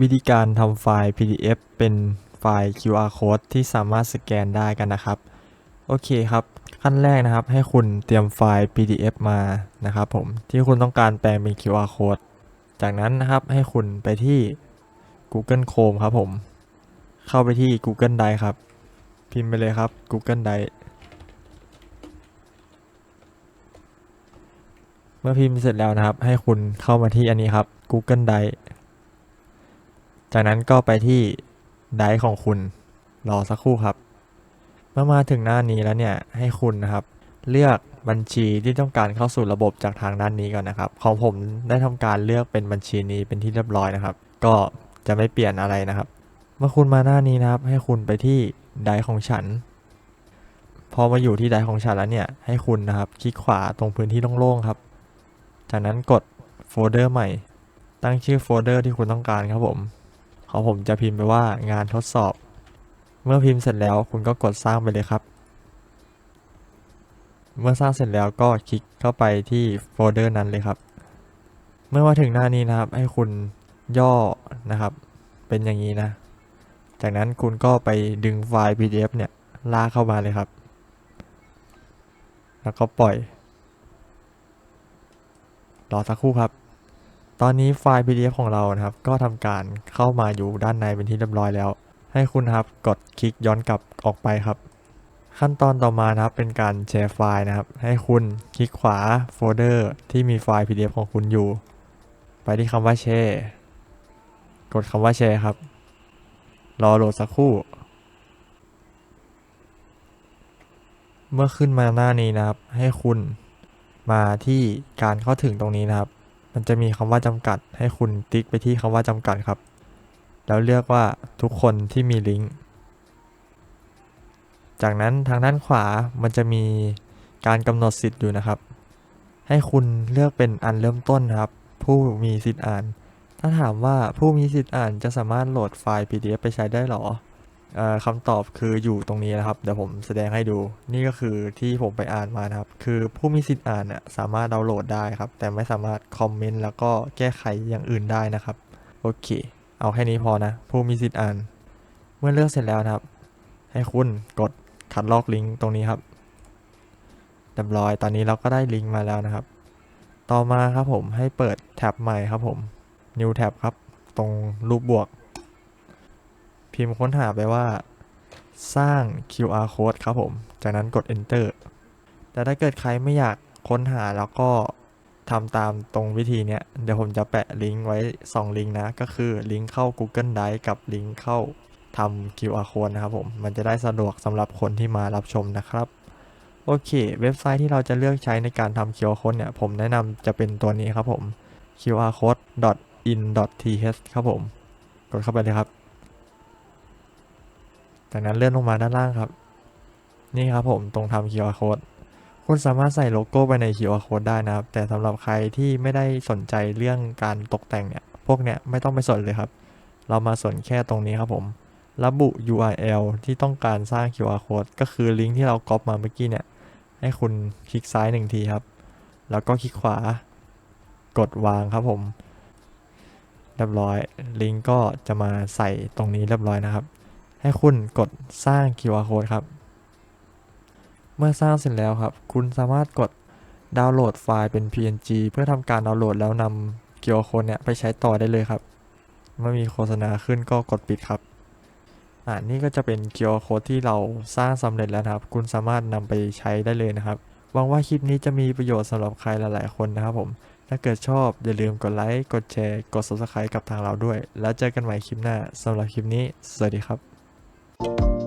วิธีการทำไฟล์ PDF เป็นไฟล์ QR code ที่สามารถสแกนได้กันนะครับ โอเคครับ ขั้นแรกนะครับ ให้คุณเตรียมไฟล์ PDF มานะครับผมที่คุณต้องการแปลงเป็น QR code จากนั้นนะครับให้คุณไปที่ Google Chrome ครับผม เข้าไปที่ Google Drive ครับ พิมพ์ไปเลยครับ Google Drive เมื่อพิมพ์เสร็จแล้วนะครับ ให้คุณเข้ามาที่อันนี้ครับ Google Drive จากนั้นก็ไปที่ไดร์ของคุณ รอสักครู่ครับ เมื่อมาถึงหน้านี้แล้วเนี่ยให้คุณนะครับ เลือกบัญชีที่ต้องการเข้าสู่ระบบจากทางด้านนี้ก่อนนะครับ ของผมได้ทำการเลือกเป็นบัญชีนี้เป็นที่เรียบร้อยนะครับ ก็จะไม่เปลี่ยนอะไรนะครับ เมื่อคุณมาหน้านี้นะครับ ให้คุณไปที่ไดร์ของฉัน พอมาอยู่ที่ไดร์ของฉันแล้วเนี่ยให้คุณนะครับ คลิกขวาตรงพื้นที่โล่งๆครับ จากนั้นกดโฟลเดอร์ใหม่ ตั้งชื่อโฟลเดอร์ที่คุณต้องการครับผม ของผมจะพิมพ์ไปว่างานทดสอบ เมื่อพิมพ์เสร็จแล้วคุณก็กดสร้างไปเลยครับ เมื่อสร้างเสร็จแล้วก็คลิกเข้าไปที่โฟลเดอร์นั้นเลยครับ เมื่อมาถึงหน้านี้นะครับ ให้คุณย่อนะครับ เป็นอย่างนี้นะ จากนั้นคุณก็ไปดึงไฟล์ PDF เนี่ยลากเข้ามาเลยครับ แล้วก็ปล่อย รอสักครู่ครับ ตอนนี้ไฟล์ PDF ของเรานะครับ ก็ทำการเข้ามาอยู่ด้านในเป็นที่เรียบร้อยแล้ว ให้คุณครับกดคลิกย้อนกลับออกไปครับ ขั้นตอนต่อมานะครับเป็นการแชร์ไฟล์นะครับ ให้คุณคลิกขวาโฟลเดอร์ที่มีไฟล์ PDF ของคุณอยู่ ไปที่คำว่าแชร์กดคำว่าแชร์ครับ รอโหลดสักครู่ เมื่อขึ้นมาหน้านี้นะครับ ให้คุณมาที่การเข้าถึงตรงนี้นะครับ มันจะมีคำว่าจำกัด ให้คุณติ๊กไปที่คำว่าจำกัดครับ แล้วเลือกว่าทุกคนที่มีลิงก์ จากนั้นทางด้านขวามันจะมีการกำหนดสิทธิ์อยู่นะครับ ให้คุณเลือกเป็นอันเริ่มต้นครับ ผู้มีสิทธิ์อ่าน ถ้าถามว่าผู้มีสิทธิ์อ่านจะสามารถโหลดไฟล์ PDF ไปใช้ได้หรอ คำตอบคืออยู่ตรงนี้นะครับ เดี๋ยวผมแสดงให้ดู นี่ก็คือที่ผมไปอ่านมานะครับ คือผู้มีสิทธิ์อ่านน่ะสามารถดาวน์โหลดได้ครับ แต่ไม่สามารถคอมเมนต์แล้วก็แก้ไขอย่างอื่นได้นะครับ โอเค เอาแค่นี้พอนะ ผู้มีสิทธิ์อ่าน เมื่อเลือกเสร็จแล้วนะครับ ให้คุณกดคัดลอกลิงก์ตรงนี้ครับเรียบร้อย ตอนนี้เราก็ได้ลิงก์มาแล้วนะครับ ต่อมาครับผมให้เปิดแท็บใหม่ครับผม New Tab ครับ ตรงรูปบวก พิมพ์ค้นหาไปว่า สร้าง QR code ครับผม จากนั้นกด enter แต่ถ้าเกิดใครไม่อยากค้นหาแล้วก็ทำตามตรงวิธีเนี้ย เดี๋ยวผมจะแปะลิงก์ไว้ 2 ลิงก์นะ ก็คือลิงก์เข้า Google Drive กับลิงก์เข้าทำ QR code นะครับผม มันจะได้สะดวกสำหรับคนที่มารับชมนะครับ โอเค เว็บไซต์ที่เราจะเลือกใช้ในการทำ QR code เนี่ย ผมแนะนำจะเป็นตัวนี้ครับผม QR code in th ครับผม กดเข้าไปเลยครับ จากนั้นเลื่อนลงมาด้านล่างครับ นี่ครับผมตรงทำ QR code คุณสามารถใส่โลโก้ไปใน QR code ได้นะครับ แต่สำหรับใครที่ไม่ได้สนใจเรื่องการตกแต่งเนี่ย พวกเนี้ยไม่ต้องไปสนเลยครับ เรามาสนแค่ตรงนี้ครับผม ระบุ URL ที่ต้องการสร้าง QR code ก็คือลิงก์ที่เราก๊อปมาเมื่อกี้เนี่ย ให้คุณคลิกซ้ายหนึ่งทีครับ แล้วก็คลิกขวากดวางครับผม เรียบร้อย ลิงก์ก็จะมาใส่ตรงนี้เรียบร้อยนะครับ ให้คุณกดสร้าง QR code ครับ เมื่อสร้างเสร็จแล้วครับ คุณสามารถกดดาวน์โหลดไฟล์เป็น PNG เพื่อทำการดาวน์โหลดแล้วนำ QR code เนี่ยไปใช้ต่อได้เลยครับ เมื่อมีโฆษณาขึ้นก็กดปิดครับอ่านี่ก็จะเป็น QR code ที่เราสร้างสำเร็จแล้วครับ คุณสามารถนำไปใช้ได้เลยนะครับหวังว่าคลิปนี้จะมีประโยชน์สำหรับใครหลาย ๆ คนนะครับผม ถ้าเกิดชอบอย่าลืมกดไลค์ กดแชร์ กด subscribe กับทางเราด้วย แล้วเจอกันใหม่คลิปหน้าสำหรับคลิปนี้ สวัสดีครับ you